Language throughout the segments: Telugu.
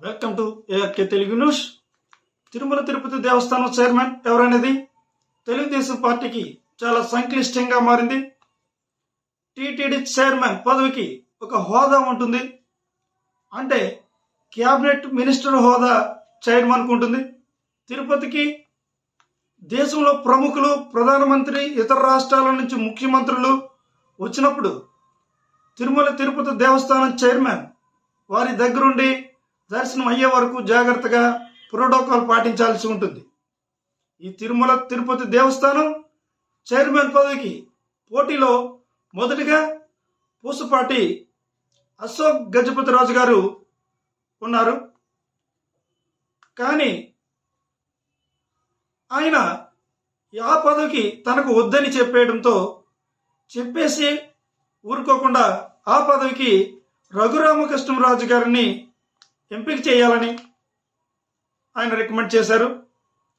To ARK Telugu news Tirumala Tirupati Devasthanam chairman ఎవరనేది? తెలుగుదేశం పార్టీకి చాలా సంక్లిష్టంగా మారింది. టీటీడీ చైర్మన్ పదవికి ఒక హోదా ఉంటుంది. అంటే క్యాబినెట్ మినిస్టర్ హోదా చైర్మన్కు ఉంటుంది తిరుపతికి దేశంలో ప్రముఖులు ప్రధానమంత్రి ఇతర రాష్ట్రాల నుంచి ముఖ్యమంత్రులు వచ్చినప్పుడు తిరుమల తిరుపతి దేవస్థానం చైర్మన్ వారి దగ్గరుండి దర్శనం అయ్యే వరకు జాగ్రత్తగా ప్రోటోకాల్ పాటించాల్సి ఉంటుంది. ఈ తిరుమల తిరుపతి దేవస్థానం చైర్మన్ పదవికి పోటీలో మొదటిగా పూసపాటి అశోక్ గజపతి రాజు గారు ఉన్నారు. కానీ ఆయన ఆ పదవికి తనకు వద్దని చెప్పేయడంతో చెప్పేసి ఊరుకోకుండా ఆ పదవికి రఘురామకృష్ణరాజు గారిని ఎంపిక చేయాలని ఆయన రికమెండ్ చేశారు.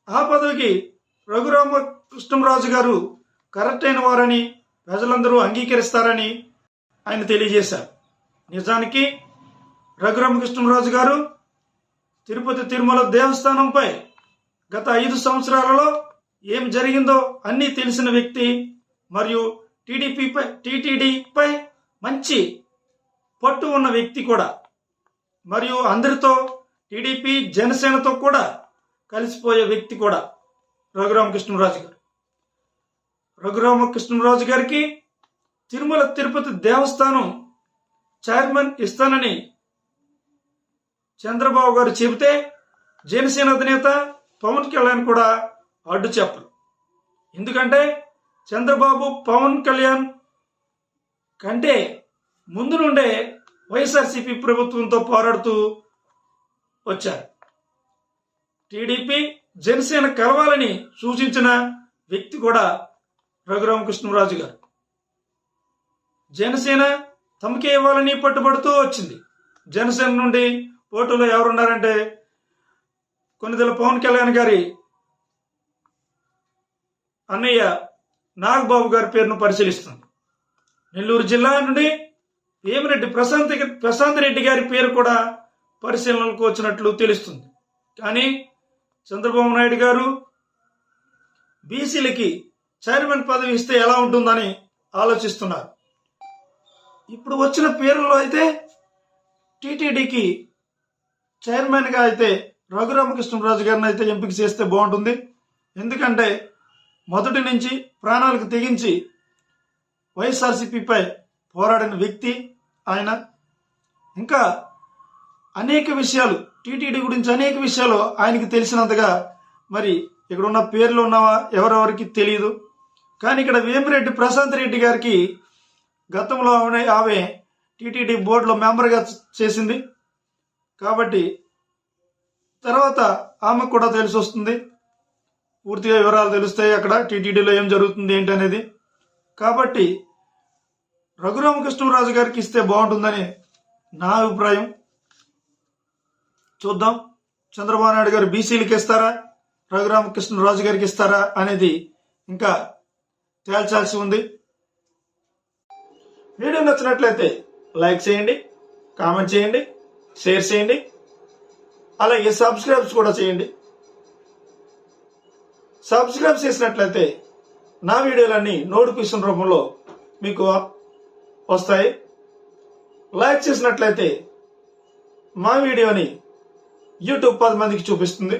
ఆ పదవికి రఘురామ కృష్ణరాజు గారు కరెక్ట్ అయిన వారని ప్రజలందరూ అంగీకరిస్తారని ఆయన తెలియజేశారు. నిజానికి రఘురామకృష్ణరాజు గారు తిరుపతి తిరుమల దేవస్థానంపై గత ఐదు సంవత్సరాలలో ఏం జరిగిందో అన్నీ తెలిసిన వ్యక్తి మరియు టీడీపీపై టీటీడీపై మంచి పట్టు ఉన్న వ్యక్తి కూడా మరియు అందరితో టీడీపీ జనసేనతో కూడా కలిసిపోయే వ్యక్తి కూడా రఘురామకృష్ణరాజు గారు. రఘురామకృష్ణరాజు గారికి తిరుమల తిరుపతి దేవస్థానం చైర్మన్ ఇస్తానని చంద్రబాబు గారు చెబితే జనసేన అధినేత పవన్ కళ్యాణ్ కూడా అడ్డు చెప్పరు. ఎందుకంటే చంద్రబాబు పవన్ కళ్యాణ్ కంటే ముందు నుండే వైఎస్ఆర్సీపీ ప్రభుత్వంతో పోరాడుతూ వచ్చారు. టీడీపీ జనసేన కలవాలని సూచించిన వ్యక్తి కూడా రఘురామకృష్ణరాజు గారు. జనసేన తమకే ఇవ్వాలని పట్టుబడుతూ వచ్చింది. జనసేన నుండి పోటీలో ఎవరున్నారంటే కొన్నిదల పవన్ కళ్యాణ్ గారి అన్నయ్య నాగబాబు గారి పేరును పరిశీలిస్తుంది నెల్లూరు జిల్లా నుండి వేమిరెడ్డి ప్రశాంత్ ప్రశాంత్ రెడ్డి గారి పేరు కూడా పరిశీలనలకు వచ్చినట్లు తెలుస్తుంది. కానీ చంద్రబాబు నాయుడు గారు బీసీలకి చైర్మన్ పదవి ఇస్తే ఎలా ఉంటుందని ఆలోచిస్తున్నారు. ఇప్పుడు వచ్చిన పేరులో అయితే టీటీడీకి చైర్మన్గా అయితే రఘురామకృష్ణరాజు గారిని అయితే ఎంపిక చేస్తే బాగుంటుంది. ఎందుకంటే మొదటి నుంచి ప్రాణాలకు తెగించి వైఎస్ఆర్సీపీపై పోరాడిన వ్యక్తి ఆయన. ఇంకా అనేక విషయాలు టీటీడీ గురించి అనేక విషయాలు ఆయనకి తెలిసినంతగా మరి ఇక్కడ ఉన్న పేర్లు ఉన్నవా ఎవరెవరికి తెలియదు కానీ ఇక్కడ వేమిరెడ్డి ప్రశాంత్ రెడ్డి గారికి గతంలో ఆమె ఆమె టీటీడీ బోర్డులో మెంబర్గా చేసింది. కాబట్టి తర్వాత ఆమెకు కూడా తెలిసి వస్తుంది. పూర్తిగా వివరాలు తెలుస్తాయి అక్కడ టీటీడీలో ఏం జరుగుతుంది ఏంటి అనేది కాబట్టి రఘురామకృష్ణరాజు గారికి ఇస్తే బాగుంటుందని నా అభిప్రాయం. చూద్దాం. చంద్రబాబు నాయుడు గారు బీసీలకు ఇస్తారా? రఘురామకృష్ణరాజు గారికి ఇస్తారా? అనేది ఇంకా తేల్చాల్సి ఉంది. వీడియో నచ్చినట్లయితే లైక్ చేయండి కామెంట్ చేయండి షేర్ చేయండి అలాగే సబ్స్క్రైబ్స్ కూడా చేయండి. సబ్స్క్రైబ్ చేసినట్లయితే నా వీడియోలన్నీ నోటిఫికేషన్ రూపంలో మీకు వస్తాయి. లైక్ చేసినట్లయితే మా వీడియోని యూట్యూబ్ పది మందికి చూపిస్తుంది.